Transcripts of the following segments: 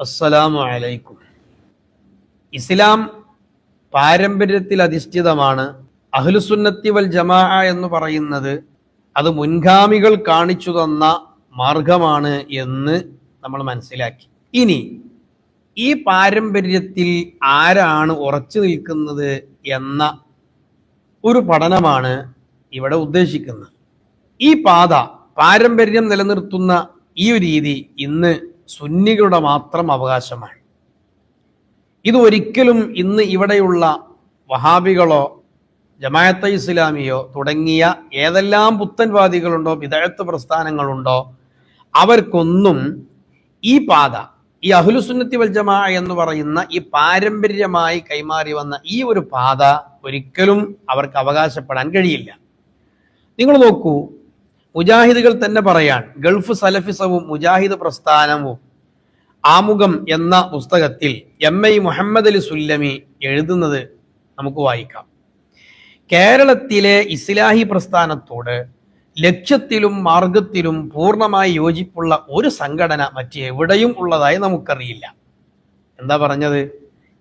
അസ്സലാമു അലൈക്കും. ഇസ്ലാം പാരമ്പര്യത്തിൽ അധിഷ്ഠിതമാണ്. അഹ്ലുസുന്നത്തി വൽ ജമാ എന്ന് പറയുന്നത് അത് മുൻഗാമികൾ കാണിച്ചു തന്ന മാർഗമാണ് എന്ന് നമ്മൾ മനസ്സിലാക്കി. ഇനി ഈ പാരമ്പര്യത്തിൽ ആരാണ് ഉറച്ചു നിൽക്കുന്നത് എന്ന ഒരു പഠനമാണ് ഇവിടെ ഉദ്ദേശിക്കുന്നത്. ഈ പാത പാരമ്പര്യം നിലനിർത്തുന്ന ഈ ഒരു രീതി ഇന്ന് സുന്നികളുടെ മാത്രം അവകാശമാണ്. ഇത് ഒരിക്കലും ഇന്ന് ഇവിടെയുള്ള വഹാബികളോ ജമായത്തെ ഇസ്ലാമിയോ തുടങ്ങിയ ഏതെല്ലാം പുത്തൻവാദികളുണ്ടോ വിദഗ്ധ പ്രസ്ഥാനങ്ങളുണ്ടോ അവർക്കൊന്നും ഈ പാത ഈ അഹുലുസുന്നത്തി വൽജമ എന്ന് പറയുന്ന ഈ പാരമ്പര്യമായി കൈമാറി വന്ന ഈ ഒരു പാത ഒരിക്കലും അവർക്ക് അവകാശപ്പെടാൻ കഴിയില്ല. നിങ്ങൾ നോക്കൂ മുജാഹിദുകൾ തന്നെ പറയാൻ ഗൾഫ് സലഫിസവും മുജാഹിദ് പ്രസ്ഥാനവും ആമുഖം എന്ന പുസ്തകത്തിൽ എം ഐ മുഹമ്മദ് അലി സുല്ലമി എഴുതുന്നത് നമുക്ക് വായിക്കാം. കേരളത്തിലെ ഇസ്ലാഹി പ്രസ്ഥാനത്തോട് ലക്ഷ്യത്തിലും മാർഗത്തിലും പൂർണമായി യോജിപ്പുള്ള ഒരു സംഘടന മറ്റെവിടെയും ഉള്ളതായി നമുക്കറിയില്ല. എന്താ പറഞ്ഞത്?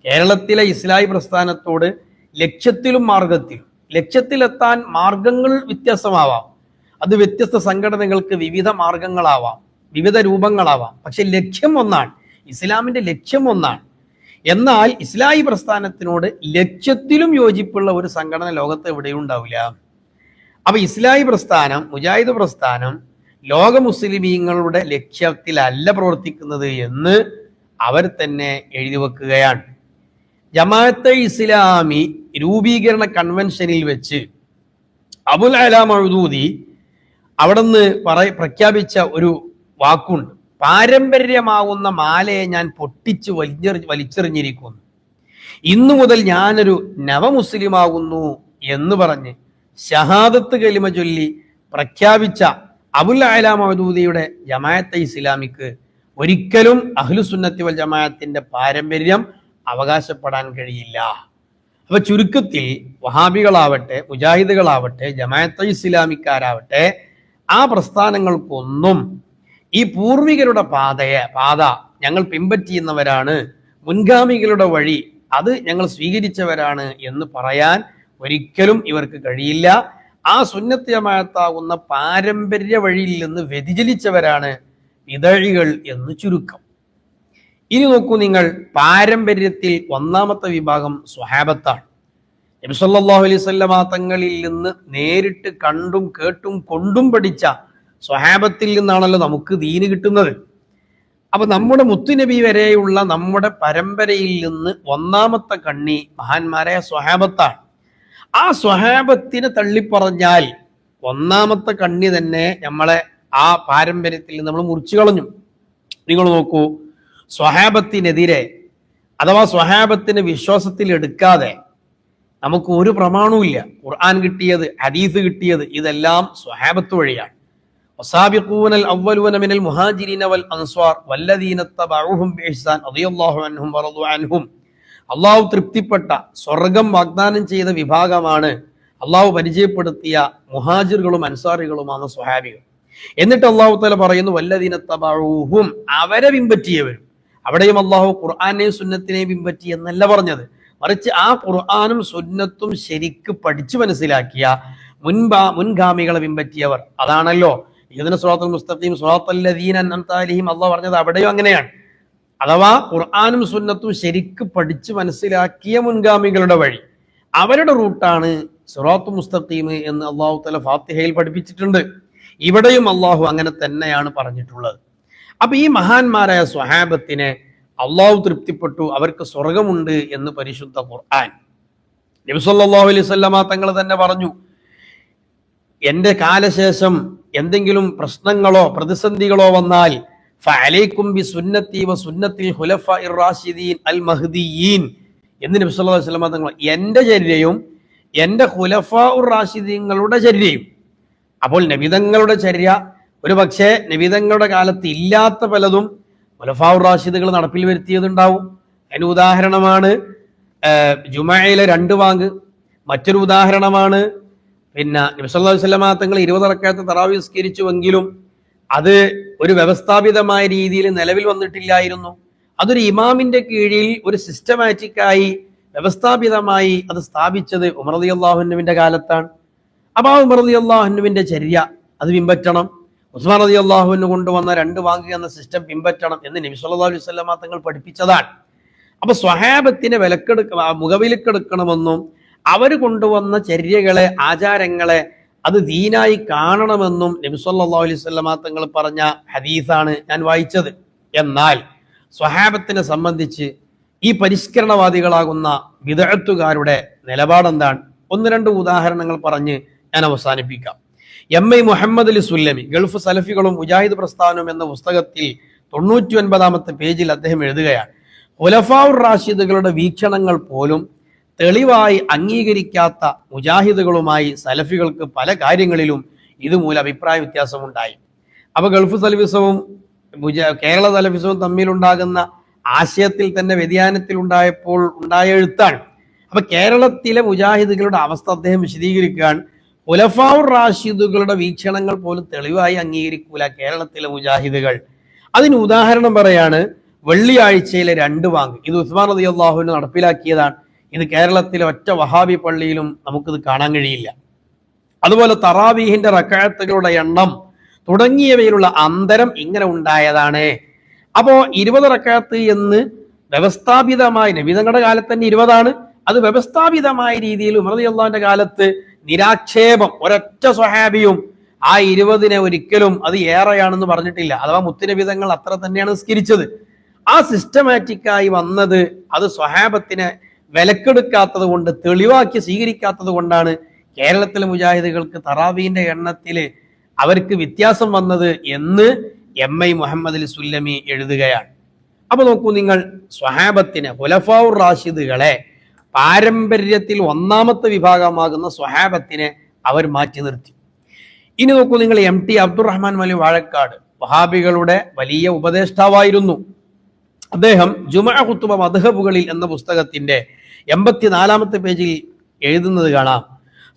കേരളത്തിലെ ഇസ്ലാഹി പ്രസ്ഥാനത്തോട് ലക്ഷ്യത്തിലും മാർഗത്തിലും ലക്ഷ്യത്തിലെത്താൻ മാർഗങ്ങൾ വ്യത്യസ്തമാവാം അത് വ്യത്യസ്ത സംഘടനകൾക്ക് വിവിധ മാർഗങ്ങളാവാം വിവിധ രൂപങ്ങളാവാം. പക്ഷെ ലക്ഷ്യം ഒന്നാണ് ഇസ്ലാമിന്റെ ലക്ഷ്യം ഒന്നാണ്. എന്നാൽ ഇസ്ലാഹി പ്രസ്ഥാനത്തിനോട് ലക്ഷ്യത്തിലും യോജിപ്പുള്ള ഒരു സംഘടന ലോകത്ത് എവിടെയും ഉണ്ടാവില്ല. അപ്പൊ ഇസ്ലാഹി പ്രസ്ഥാനം മുജാഹിദ് പ്രസ്ഥാനം ലോക മുസ്ലിമീങ്ങളുടെ ലക്ഷ്യത്തിലല്ല പ്രവർത്തിക്കുന്നത് എന്ന് അവർ തന്നെ എഴുതി വെക്കുകയാണ്. ജമാഅത്തെ ഇസ്ലാമി രൂപീകരണ കൺവെൻഷനിൽ വെച്ച് അബുൽ അലാം മൗദൂദി അവിടുന്ന് പറ പ്രഖ്യാപിച്ച ഒരു വാക്കുണ്ട്. പാരമ്പര്യമാവുന്ന മാലയെ ഞാൻ പൊട്ടിച്ച് വലിഞ്ഞെറി വലിച്ചെറിഞ്ഞിരിക്കുന്നു. ഇന്നു മുതൽ ഞാനൊരു നവമുസ്ലിമാകുന്നു എന്ന് പറഞ്ഞ് ഷഹാദത്ത് കലിമ ചൊല്ലി പ്രഖ്യാപിച്ച അബുൽ അല മഹദൂദിയുടെ ജമായത്തെ ഇസ്ലാമിക്ക് ഒരിക്കലും അഹ്ലുസുന്നത്തി വൽ ജമാഅത്തിന്റെ പാരമ്പര്യം അവകാശപ്പെടാൻ കഴിയില്ല. അപ്പൊ ചുരുക്കത്തിൽ വഹാബികളാവട്ടെ മുജാഹിദുകളാവട്ടെ ജമായത്തെ ഇസ്ലാമിക്കാരാവട്ടെ ആ പ്രസ്ഥാനങ്ങൾക്കൊന്നും ഈ പൂർവികരുടെ പാതയെ പാത ഞങ്ങൾ പിൻപറ്റിയുന്നവരാണ് മുൻഗാമികളുടെ വഴി അത് ഞങ്ങൾ സ്വീകരിച്ചവരാണ് എന്ന് പറയാൻ ഒരിക്കലും ഇവർക്ക് കഴിയില്ല. ആ സുന്നത്യമായത്താകുന്ന പാരമ്പര്യ വഴിയിൽ നിന്ന് വ്യതിചലിച്ചവരാണ് വിതഴികൾ എന്ന് ചുരുക്കം. ഇനി നോക്കൂ നിങ്ങൾ പാരമ്പര്യത്തിൽ ഒന്നാമത്തെ വിഭാഗം സ്വഹാബത്താണ്. നബി സല്ലല്ലാഹു അലൈഹി വസല്ലമ തങ്ങളിൽ നിന്ന് നേരിട്ട് കണ്ടും കേട്ടും കൊണ്ടും പഠിച്ച സ്വഹാബത്തിൽ നിന്നാണല്ലോ നമുക്ക് ദീന് കിട്ടുന്നത്. അപ്പൊ നമ്മുടെ മുത്തുനബി വരെയുള്ള നമ്മുടെ പരമ്പരയിൽ നിന്ന് ഒന്നാമത്തെ കണ്ണി മഹാന്മാരായ സ്വഹാബത്താണ്. ആ സ്വഹാബത്തിനെ തള്ളിപ്പറഞ്ഞാൽ ഒന്നാമത്തെ കണ്ണി തന്നെ നമ്മളെ ആ പാരമ്പര്യത്തിൽ നമ്മൾ മുറിച്ചു കളഞ്ഞു. നിങ്ങൾ നോക്കൂ സ്വഹാബത്തിനെതിരെ അഥവാ സ്വഹാബത്തിന് വിശ്വാസത്തിൽ എടുക്കാതെ നമുക്ക് ഒരു പ്രമാണവുമില്ല ഖുർആൻ കിട്ടിയത് ഹദീസ് കിട്ടിയത് ഇതെല്ലാം സ്വഹാബത്ത് വഴിയാണ് وسابقون الأولون من المهاجرين والأنصار والذين اتبعوهم بإحسان رضي الله عنهم ورضوا عنهم അള്ളാഹു തൃപ്തിപ്പെട്ട സ്വർഗം വാഗ്ദാനം ചെയ്ത വിഭാഗമാണ് അള്ളാഹു പരിചയപ്പെടുത്തിയ മുഹാജിറുകളും അൻസാറികളുമാണ് സ്വഹാബികൾ എന്നിട്ട് അള്ളാഹു തല പറയുന്നു വല്ലദീന തബഊഹും അവരെ പിൻപറ്റിയവരും അവിടെയും അള്ളാഹു ഖുർആാനെയും സുന്നത്തിനെയും പിൻപറ്റി എന്നല്ല പറഞ്ഞത് മറിച്ച് ആ ഖുർആാനും സുന്നത്തും ശരിക്ക് പഠിച്ചു മനസ്സിലാക്കിയ മുൻപാ മുൻഗാമികളെ പിൻപറ്റിയവർ അതാണല്ലോ. ഇതിന് സുറാത്തുൽ മുസ്തഖീം സുറാത്തല്ലദീൻ അന്നത്താലിഹിം അള്ളാഹ് പറഞ്ഞത് അവിടെയും അങ്ങനെയാണ്. അഥവാ ഖുർആാനും സുന്നത്തും ശരിക്ക് പഠിച്ച് മനസ്സിലാക്കിയ മുൻഗാമികളുടെ വഴി അവരുടെ റൂട്ടാണ് സുറാത്തു മുസ്തഖീം എന്ന് അള്ളാഹു തല ഫാത്തിഹയിൽ പഠിപ്പിച്ചിട്ടുണ്ട്. ഇവിടെയും അള്ളാഹു അങ്ങനെ തന്നെയാണ് പറഞ്ഞിട്ടുള്ളത്. അപ്പൊ ഈ മഹാന്മാരായ സ്വഹാബത്തിനെ അള്ളാഹു തൃപ്തിപ്പെട്ടു അവർക്ക് സ്വർഗമുണ്ട് എന്ന് പരിശുദ്ധ ഖുർആൻ. നബിസല്ലാഹു അലൈഹി സ്വല്ലമ തങ്ങൾ തന്നെ പറഞ്ഞു എന്റെ കാലശേഷം എന്തെങ്കിലും പ്രശ്നങ്ങളോ പ്രതിസന്ധികളോ വന്നാൽ ഫഅലൈക്കും ബി സുന്നത്തി സുന്നത്തിൽ ഹുലഫ റാഷിദീൻ അൽ മഹ്ദിയീൻ. എന്ന് നബി സല്ലല്ലാഹു അലൈഹി വസല്ലമ തങ്ങൾ എന്റെ ചര്യയും എന്റെ ഖുലഫ റാഷിദീങ്ങളുടെ ചര്യയും. അപ്പോൾ നബിതങ്ങളുടെ ചര്യ ഒരു പക്ഷേ നബിതങ്ങളുടെ കാലത്ത് ഇല്ലാത്ത പലതും ഖുലഫാ റാഷിദുകൾ നടപ്പിൽ വരുത്തിയതുണ്ടാവും. അതിന് ഉദാഹരണമാണ് ജുമയിലെ രണ്ട് വാങ്ക് മറ്റൊരു ഉദാഹരണമാണ് പിന്നെ നബിസല്ലാഹു വല്ലമ തങ്ങൾ ഇരുപത് റക്കാത്ത് തറാവി അത് ഒരു വ്യവസ്ഥാപിതമായ രീതിയിൽ നിലവിൽ വന്നിട്ടില്ലായിരുന്നു. അതൊരു ഇമാമിന്റെ കീഴിൽ ഒരു സിസ്റ്റമാറ്റിക്കായി വ്യവസ്ഥാപിതമായി അത് സ്ഥാപിച്ചത് ഉമർ അലി അള്ളാഹുനുവിന്റെ കാലത്താണ്. അപ്പൊ ആ ഉമർ അലി അള്ളാഹുനുവിന്റെ ചര്യ അത് പിൻപറ്റണം. ഉസ്മാൻ അലി അള്ളാഹുവിന് കൊണ്ടുവന്ന രണ്ട് വാങ്ങുക എന്ന സിസ്റ്റം പിൻപറ്റണം എന്ന് നബി സല്ലല്ലാഹു അലൈഹി വസല്ലമ തങ്ങൾ പഠിപ്പിച്ചതാണ്. അപ്പൊ സ്വഹാബത്തിനെ വിലക്കെടുക്ക മുഖവിലക്കെടുക്കണമെന്നും അവർ കൊണ്ടുവന്ന ചര്യകളെ ആചാരങ്ങളെ അത് ദീനായി കാണണമെന്നും നബി സല്ലല്ലാഹു അലൈഹി വസല്ലമ തങ്ങൾ പറഞ്ഞ ഹദീസാണ് ഞാൻ വായിച്ചത്. എന്നാൽ സ്വഹാബത്തിനെ സംബന്ധിച്ച് ഈ പരിഷ്കരണവാദികളാകുന്ന വിദഗ്ധത്തുകാരുടെ നിലപാടെന്താണ്? ഒന്ന് രണ്ട് ഉദാഹരണങ്ങൾ പറഞ്ഞ് ഞാൻ അവസാനിപ്പിക്കാം. M I Muhammad Ali Sullami Gulf സലഫികളും Mujahid പ്രസ്ഥാനവും എന്ന പുസ്തകത്തിൽ തൊണ്ണൂറ്റി ഒൻപതാമത്തെ പേജിൽ അദ്ദേഹം എഴുതുകയാണ് ഹുലഫാവുർ റാഷിദുകളുടെ വീക്ഷണങ്ങൾ പോലും തെളിവായി അംഗീകരിക്കാത്ത മുജാഹിദുകളുമായി സലഫികൾക്ക് പല കാര്യങ്ങളിലും ഇതുമൂലം അഭിപ്രായ വ്യത്യാസമുണ്ടായി. അപ്പോൾ ഗൾഫ് സലഫിസവും കേരള സലഫിസവും തമ്മിലുണ്ടാകുന്ന ആശയത്തിൽ തന്നെ വ്യതിയാനത്തിൽ ഉണ്ടായപ്പോൾ ഉണ്ടായ എഴുത്താണ്. അപ്പൊ കേരളത്തിലെ മുജാഹിദുകളുടെ അവസ്ഥ അദ്ദേഹം വിശദീകരിക്കുകയാണ്. ഉലഫാവുർ റാഷിദുകളുടെ വീക്ഷണങ്ങൾ പോലും തെളിവായി അംഗീകരിക്കൂല കേരളത്തിലെ മുജാഹിദുകൾ. അതിന് ഉദാഹരണം പറയാണ് വെള്ളിയാഴ്ചയിലെ രണ്ട് വാങ്ക് ഇത് ഉസ്മാൻ റതി അള്ളാഹുവിന് നടപ്പിലാക്കിയതാണ്. ഇത് കേരളത്തിലെ ഒറ്റ വഹാബി പള്ളിയിലും നമുക്കിത് കാണാൻ കഴിയില്ല. അതുപോലെ തറാവീഹിന്റെ റക്കായത്തുകളുടെ എണ്ണം തുടങ്ങിയവയിലുള്ള അന്തരം ഇങ്ങനെ ഉണ്ടായതാണ്. അപ്പോ ഇരുപത് റക്കാത്ത് എന്ന് വ്യവസ്ഥാപിതമായി നബിതങ്ങളുടെ കാലത്ത് തന്നെ ഇരുപതാണ്. അത് വ്യവസ്ഥാപിതമായ രീതിയിൽ ഉമർ അള്ളാഹിന്റെ കാലത്ത് നിരാക്ഷേപം ഒരൊറ്റ സ്വഹാബിയും ആ ഇരുപതിനെ ഒരിക്കലും അത് ഏറെയാണെന്ന് പറഞ്ഞിട്ടില്ല. അഥവാ മുത്തുനബിതങ്ങൾ അത്ര തന്നെയാണ് നിസ്കരിച്ചത്. ആ സിസ്റ്റമാറ്റിക്കായി വന്നത് അത് സ്വഹാബത്തിനെ വിലക്കെടുക്കാത്തത് കൊണ്ട് തെളിവാക്കി സ്വീകരിക്കാത്തത് കൊണ്ടാണ് കേരളത്തിലെ മുജാഹിദുകൾക്ക് തറാവീന്റെ എണ്ണത്തിൽ അവർക്ക് വ്യത്യാസം വന്നത് എന്ന് എം ഐ മുഹമ്മദ് അലി സുല്ലമി എഴുതുകയാണ്. അപ്പൊ നോക്കൂ നിങ്ങൾ സ്വഹാബത്തിനെ ഹുലഫാവുർ റാഷിദുകളെ പാരമ്പര്യത്തിൽ ഒന്നാമത്തെ വിഭാഗമാകുന്ന സ്വഹാബത്തിനെ അവർ മാറ്റി നിർത്തി. ഇനി നോക്കൂ നിങ്ങൾ എം ടി അബ്ദുറഹ്മാൻ മലി വാഴക്കാട് വഹാബികളുടെ വലിയ ഉപദേഷ്ടാവായിരുന്നു. അദ്ദേഹം ജുമഅ കുത്തുബ മദ്ഹബുകളിൽ എന്ന പുസ്തകത്തിന്റെ എൺപത്തിനാലാമത്തെ പേജിൽ എഴുതുന്നത് കാണാം.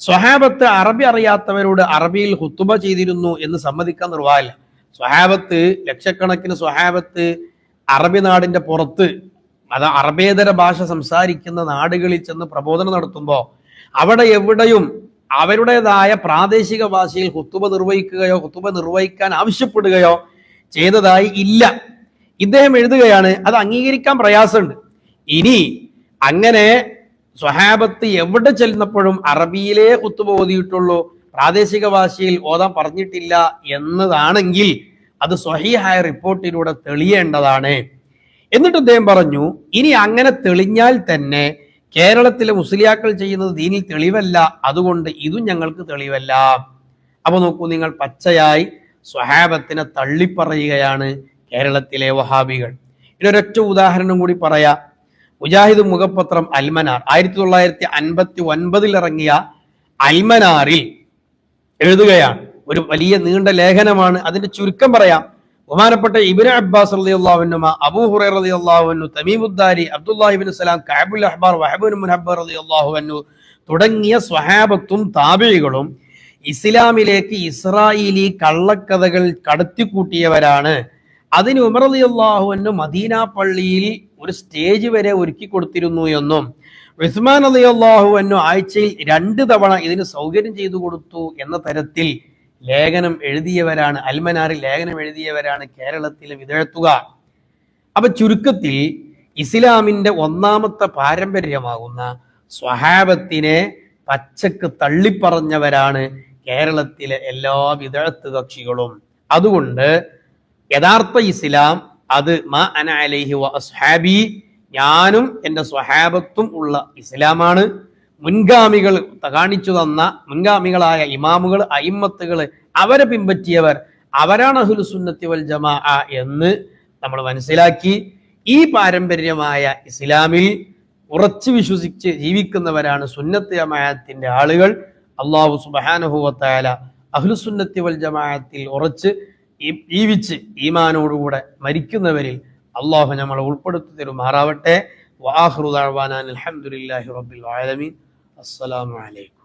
സ്വഹാബത്ത് അറബി അറിയാത്തവരോട് അറബിയിൽ ഹുത്തുബ ചെയ്തിരുന്നു എന്ന് സമ്മതിക്കാൻ നിർവാഹമില്ല സ്വഹാബത്ത് ലക്ഷക്കണക്കിന് സ്വഹാബത്ത് അറബി നാടിന്റെ പുറത്ത് അത് അറബേതര ഭാഷ സംസാരിക്കുന്ന നാടുകളിൽ ചെന്ന് പ്രബോധനം നടത്തുമ്പോൾ അവിടെ എവിടെയും അവരുടേതായ പ്രാദേശിക ഭാഷയിൽ കുത്തുബ നിർവഹിക്കുകയോ കുത്തുബ നിർവഹിക്കാൻ ആവശ്യപ്പെടുകയോ ചെയ്തതായി ഇല്ല. ഇദ്ദേഹം എഴുതുകയാണ് അത് അംഗീകരിക്കാൻ പ്രയാസമുണ്ട്. ഇനി അങ്ങനെ സ്വഹാബത്ത് എവിടെ ചെല്ലുന്നപ്പോഴും അറബിയിലേ കുത്തുബ ഓതിയിട്ടുള്ളൂ പ്രാദേശിക ഭാഷയിൽ ഓതാൻ പറഞ്ഞിട്ടില്ല എന്നതാണെങ്കിൽ അത് സ്വഹീഹായ റിപ്പോർട്ടിലൂടെ തെളിയേണ്ടതാണ്. എന്നിട്ട് അദ്ദേഹം പറഞ്ഞു ഇനി അങ്ങനെ തെളിഞ്ഞാൽ തന്നെ കേരളത്തിലെ മുസ്ലിയാക്കൾ ചെയ്യുന്നത് ദീനിൽ തെളിവല്ല അതുകൊണ്ട് ഇതും ഞങ്ങൾക്ക് തെളിവല്ല. അപ്പൊ നോക്കൂ നിങ്ങൾ പച്ചയായി സ്വഹാബത്തിനെ തള്ളിപ്പറയുകയാണ് കേരളത്തിലെ വഹാബികൾ. ഇതിനൊരൊറ്റ ഉദാഹരണം കൂടി പറയാ. മുജാഹിദ് മുഖപത്രം അൽമനാർ. ആയിരത്തി തൊള്ളായിരത്തി അൻപത്തി ഒൻപതിൽ ഇറങ്ങിയ അൽമനാറിൽ എഴുതുകയാണ്. ഒരു വലിയ നീണ്ട ലേഖനമാണ്. അതിന്റെ ചുരുക്കം പറയാം. ബഹുമാനപ്പെട്ട ഇബിന് അബ്ബാസ് അലി അള്ളാഹുനുമ അബൂ ഹുറൈ അലി അള്ളാഹുനു തമീമുദ്ദാരി അബ്ദുല്ലാഹിബിൻ സലാം കാബുൽ അഹ്ബാർ വഹബുൻ മുഹബ്ബർ അലി അള്ളാഹുനു തുടങ്ങിയ സ്വഹാബത്തും താബികളും ഇസ്ലാമിലേക്ക് ഇസ്രായേലി കള്ളക്കഥകൾ കടത്തിക്കൂട്ടിയവരാണ്. അതിന് ഉമർ അലി അള്ളാഹുവിന് മദീന പള്ളിയിൽ ഒരു സ്റ്റേജ് വരെ ഒരുക്കി കൊടുത്തിരുന്നു എന്നും ഉസ്മാൻ അലി അള്ളാഹുവിനു ആഴ്ചയിൽ രണ്ട് തവണ ഇതിന് സൗകര്യം ചെയ്തു കൊടുത്തു എന്ന തരത്തിൽ ലേഖനം എഴുതിയവരാണ് അൽമനാറിൽ ലേഖനം എഴുതിയവരാണ് കേരളത്തിലെ വിതഴത്തുക അപ്പൊ ചുരുക്കത്തിൽ ഇസ്ലാമിന്റെ ഒന്നാമത്തെ പാരമ്പര്യമാകുന്ന സ്വഹാബത്തിനെ പച്ചക്ക് തള്ളിപ്പറഞ്ഞവരാണ് കേരളത്തിലെ എല്ലാ വിതഴത്ത് കക്ഷികളും. അതുകൊണ്ട് യഥാർത്ഥ ഇസ്ലാം അത് മാ അന അലൈഹി വ അസ്ഹാബി ഞാനും എന്റെ സ്വഹാബത്തും ഉള്ള ഇസ്ലാമാണ്. മുൻഗാമികൾ കാണിച്ചു തന്ന മുൻഗാമികളായ ഇമാമുകൾ അയിമ്മത്തുകൾ അവരെ പിൻപറ്റിയവർ അവരാണ് അഹുൽ സുന്നത്തി വൽ ജമാ എന്ന് നമ്മൾ മനസ്സിലാക്കി. ഈ പാരമ്പര്യമായ ഇസ്ലാമിൽ ഉറച്ചു വിശ്വസിച്ച് ജീവിക്കുന്നവരാണ് സുന്നത്ത് ജമാഅത്തിന്റെ ആളുകൾ. അള്ളാഹു സുബാനുഭവത്തായ അഹ്ലുസുന്നത്തി വൽ ജമാഅത്തിൽ ഉറച്ച് ജീവിച്ച് ഈമാനോടുകൂടെ മരിക്കുന്നവരിൽ അള്ളാഹു നമ്മളെ ഉൾപ്പെടുത്തി തരുമാറാവട്ടെ. വാഹൃദാൻ അലഹമുല്ലാഹി റബ്ബിൽ ആലമീൻ. അസ്സലാമു അലൈക്കും